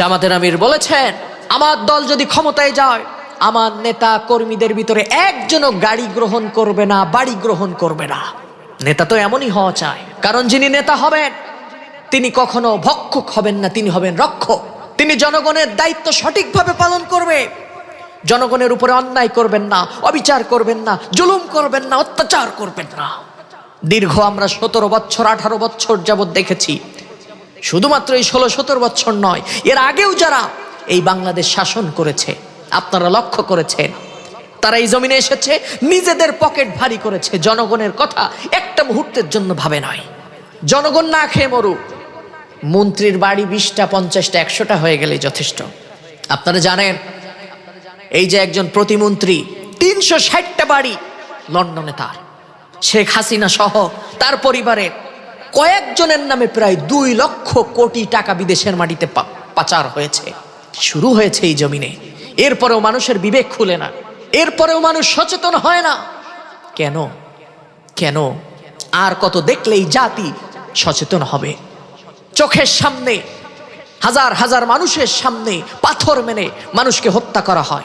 জামাতের আমির বলেছেন, আমার দল যদি ক্ষমতায় যায়, আমার নেতা কর্মীদের ভিতরে একজনও গাড়ি গ্রহণ করবে না, বাড়ি গ্রহণ করবে না। নেতা তো এমনই হওয়া চায় কারণ যিনি নেতা হবেন, তিনি কখনো ভক্ষক হবেন না, তিনি হবেন রক্ষক। তিনি জনগণের দায়িত্ব সঠিকভাবে পালন করবে। জনগণের উপরে অন্যায় করবেন না, অবিচার করবেন না, জুলুম করবেন না, অত্যাচার করবেন না। দীর্ঘ আমরা সতেরো বছর, আঠারো বছর যাবৎ দেখেছি শুধুমাত্র এই ষোলো সতেরো বছর নয়, এর আগেও যারা এই বাংলাদেশ শাসন করেছে, আপনারা লক্ষ্য করেছেন, তারা এই জমিনে এসেছে, নিজেদের পকেট ভারী করেছে, জনগণের কথা একটা মুহূর্তের জন্য ভাবে নয়। জনগণ না খেয়ে মরুক, মন্ত্রীর বাড়ি বিশটা, পঞ্চাশটা, একশোটা হয়ে গেলে যথেষ্ট। আপনারা জানেন, এই যে একজন প্রতিমন্ত্রী, তিনশো ষাটটা বাড়ি লন্ডনে তার, শেখ হাসিনা সহ তার পরিবারের কয়েকজনের নামে প্রায় দুই লক্ষ কোটি টাকা বিদেশের মাটিতে পাচার হয়েছে। শুরু হয়েছে এই জমিনে। এরপরেও মানুষের বিবেক খুলে না। এরপরেও মানুষ সচেতন হয় না। কেন? কেন? আর কত দেখলেই জাতি সচেতন হবে? চোখের সামনে, হাজার হাজার মানুষের সামনে পাথর মেনে মানুষকে হত্যা করা হয়।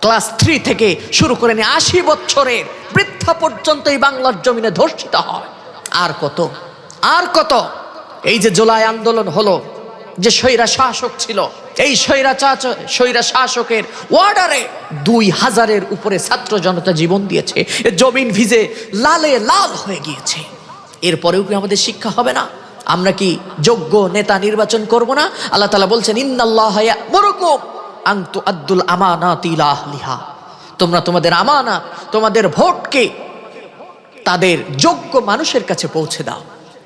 ক্লাস থ্রি থেকে শুরু করে নিয়ে আশি বছরের বৃদ্ধা পর্যন্ত এই বাংলার জমিনে ধর্ষিত হয়। আর কত? আর কত? এই যে জুলাই আন্দোলন হলো, যে স্বৈরা শাসক ছিল, এই স্বৈরা চাচ- স্বৈরা শাসকের ওয়ার্ডারে দুই হাজারের উপরে ছাত্র জনতা জীবন দিয়েছে। জমিন ভিজে লালে লাল হয়ে গিয়েছে। এরপরেও কি আমাদের শিক্ষা হবে না? আমরা কি যোগ্য নেতা নির্বাচন করব না? আল্লাহ তালা বলছেন, ইন্নাল্লাহ ইয়ামুরুকুম আন তুআদ্দুল আমানাতি ইলা আহলিহা। তোমরা তোমাদের আমানা তোমাদের ভোটকে তাদের যোগ্য মানুষের কাছে পৌঁছে দাও।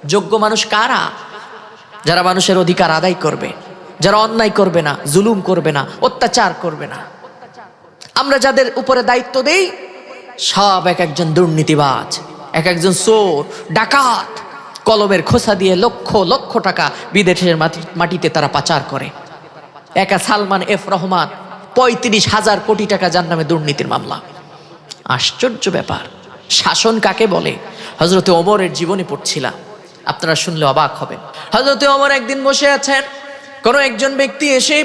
যোগ্য মানুষ কারা? যারা মানুষের অধিকার আদায় করবে, যারা অন্যায় করবে না, জুলুম করবে না, অত্যাচার করবে না। আমরা যাদের উপরে দায়িত্ব দেই, সব এক একজন দুর্নীতিবাজ, এক একজন চোর, ডাকাত, কলমের খোসা দিয়ে লক্ষ লক্ষ টাকা বিদেশের মাটিতে তারা পাচার করে। একা সালমান এফ রহমান, পঁয়ত্রিশ হাজার কোটি টাকা যার নামে দুর্নীতির মামলা। আশ্চর্য ব্যাপার, শাসন কাকে বলে? হজরতে ওমরের জীবনী পড়ছিলাম। আপনারা শুনলে অবাক হবেন। হজরতে অমর একদিন বসে আছেন, কোনো একজন ব্যক্তি এসে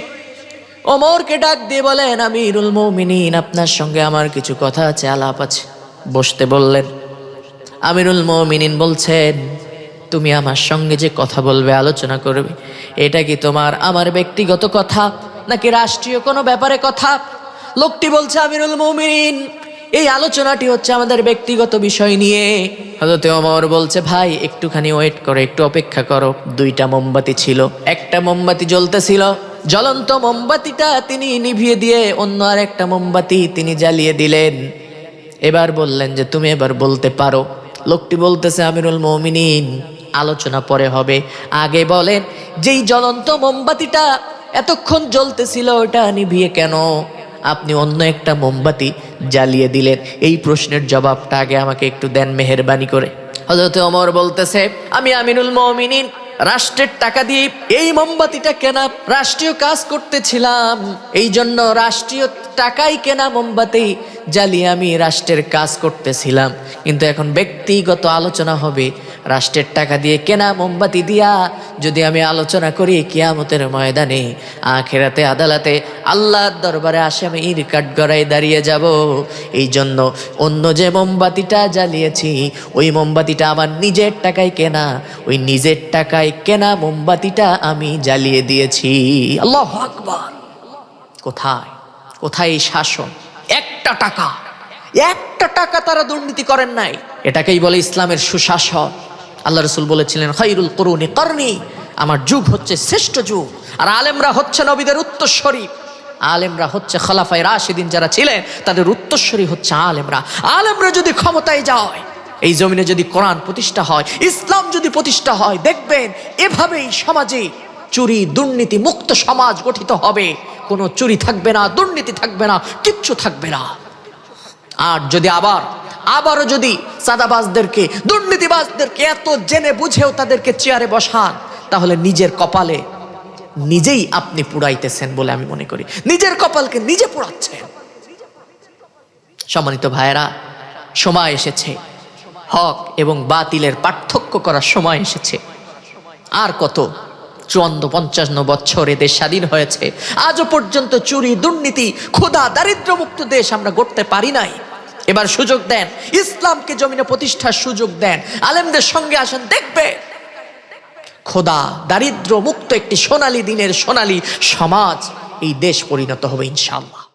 ওমরকে ডাক দিয়ে বলেন, আমিরুল মৌমিনিন, আপনার সঙ্গে আমার কিছু কথা আছে, আলাপ আছে। বসতে বললেন, আমিরুল মৌমিনিন বলছেন, তুমি আমার সঙ্গে যে কথা বলবে, আলোচনা করবে, এটা কি তোমার আমার ব্যক্তিগত কথা, নাকি রাষ্ট্রীয় কোনো ব্যাপারে কথা? লোকটি বলছে, আমিরুল মৌমিনিন এই আলোচনাটি হচ্ছে আমাদের ব্যক্তিগত বিষয় নিয়ে। হজরতে অমর বলছে, ভাই, একটুখানি ওয়েট করো, একটু অপেক্ষা করো। দুইটা মোমবাতি ছিল, একটা মোমবাতি জ্বলতেছিল। জ্বলন্ত মোমবাতিটা তিনি নিভিয়ে দিয়ে অন্য আর একটা মোমবাতি তিনি জ্বালিয়ে দিলেন। এবার বললেন যে, তুমি এবার বলতে পারো। লোকটি বলতেছে, আমিরুল মমিনিন, আলোচনা পরে হবে। আগে বলেন, যেই জ্বলন্ত মোমবাতিটা এতক্ষণ জ্বলতেছিল, ওটা নিভিয়ে কেন? আপনি অন্য একটা মোমবাতি জ্বালিয়ে দিলেন। এই প্রশ্নের জবাবটা আগে আমাকে একটু দেন মেহেরবানি করে। হজরত অমর বলতেছে, আমি আমিনুল মমিনিন, রাষ্ট্রের টাকা দিয়ে এই মোমবাতিটা কেনা, রাষ্ট্রীয় কাজ করতেছিলাম। এই জন্য রাষ্ট্রীয় টাকাই কেনা মোমবাতি জ্বালিয়ে আমি রাষ্ট্রের কাজ করতেছিলাম। কিন্তু এখন ব্যক্তিগত আলোচনা হবে রাষ্ট্রের টাকা দিয়ে কেনা মোমবাতি দিয়া যদি আমি আলোচনা করি কিয়ামতের ময়দানে, আখেরাতে, আদালতে, আল্লাহর দরবারে আসে আমি ইর কাঠ গড়াই দাঁড়িয়ে যাব। এই জন্য অন্য যে মোমবাতিটা জ্বালিয়েছি, ওই মোমবাতিটা আমার নিজের টাকায় কেনা, ওই নিজের টাকায় কেনা মোমবাতিটা আমি জ্বালিয়ে দিয়েছি। আল্লাহ আকবার। কোথায়? কোথায় এই শাসন? একটা টাকা। একটা টাকা তারা দুর্নীতি করেন নাই। এটাকেই বলে ইসলামের সুশাসন। আল্লাহ রসুল বলেছিলেন খৈরুল করুনি করনি আমার যুগ হচ্ছে শ্রেষ্ঠ যুগ। আর আলেমরা হচ্ছে নবীদের উত্তরস্বরী আলেমরা হচ্ছে খলাফায় রাশিদিন যারা ছিলেন, তাদের উত্তরস্বরী হচ্ছে আলেমরা। আলেমরা যদি ক্ষমতায় যায়, এই জমিনে যদি কোরআন প্রতিষ্ঠা হয়, ইসলাম যদি প্রতিষ্ঠা হয়, দেখবেন এভাবেই সমাজে চুরি, দুর্নীতি মুক্ত সমাজ গঠিত হবে। কোনো চুরি থাকবে না, দুর্নীতি থাকবে না, কিচ্ছু থাকবে না। আর যদি আবার আবারও যদি সাদাবাজদেরকে, দুর্নীতিবাজদেরকে এত জেনে বুঝেও তাদেরকে চেয়ারে বসান, তাহলে নিজের কপালে নিজেই আপনি পুড়াইতেছেন বলে আমি মনে করি। নিজের কপালকে নিজে পোড়াচ্ছেন। সম্মানিত ভাইয়েরা, সময় এসেছে। হক এবং বাতিলের পার্থক্য করার সময় এসেছে। আর কত? চুয়ান্ন, পঞ্চান্ন বছর এদের স্বাধীন হয়েছে। আজও পর্যন্ত চুরি, দুর্নীতি, ক্ষুধা, দারিদ্র্যমুক্ত দেশ আমরা গড়তে পারি নাই। এবার সুযোগ দেন। ইসলামকে জমিনে প্রতিষ্ঠার সুযোগ দেন। আলেমদের সঙ্গে আসেন, দেখবে। খোদা দারিদ্র মুক্ত একটি সোনালী দিনের সোনালী সমাজ এই দেশ পরিণত হবে ইনশাল্লাহ